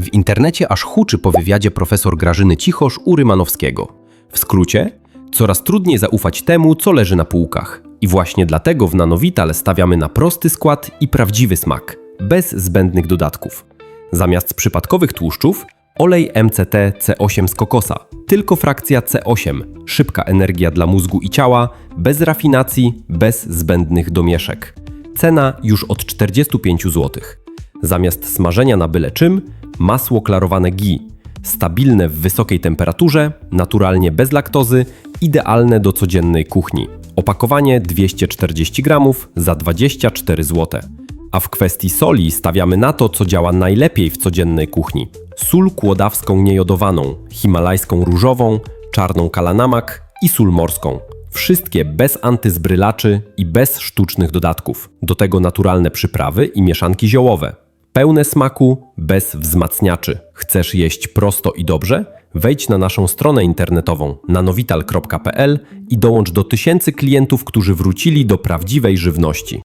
W internecie aż huczy po wywiadzie profesor Grażyny Cichosz u Rymanowskiego. W skrócie, coraz trudniej zaufać temu, co leży na półkach. I właśnie dlatego w Nanovital stawiamy na prosty skład i prawdziwy smak, bez zbędnych dodatków. Zamiast przypadkowych tłuszczów, olej MCT C8 z kokosa. Tylko frakcja C8, szybka energia dla mózgu i ciała, bez rafinacji, bez zbędnych domieszek. Cena już od 45 zł. Zamiast smażenia na byle czym, masło klarowane ghee. Stabilne w wysokiej temperaturze, naturalnie bez laktozy, idealne do codziennej kuchni. Opakowanie 240 gramów za 24 zł. A w kwestii soli stawiamy na to, co działa najlepiej w codziennej kuchni. Sól kłodawską niejodowaną, himalajską różową, czarną kalanamak i sól morską. Wszystkie bez antyzbrylaczy i bez sztucznych dodatków. Do tego naturalne przyprawy i mieszanki ziołowe. Pełne smaku, bez wzmacniaczy. Chcesz jeść prosto i dobrze? Wejdź na naszą stronę internetową nanovital.pl i dołącz do tysięcy klientów, którzy wrócili do prawdziwej żywności.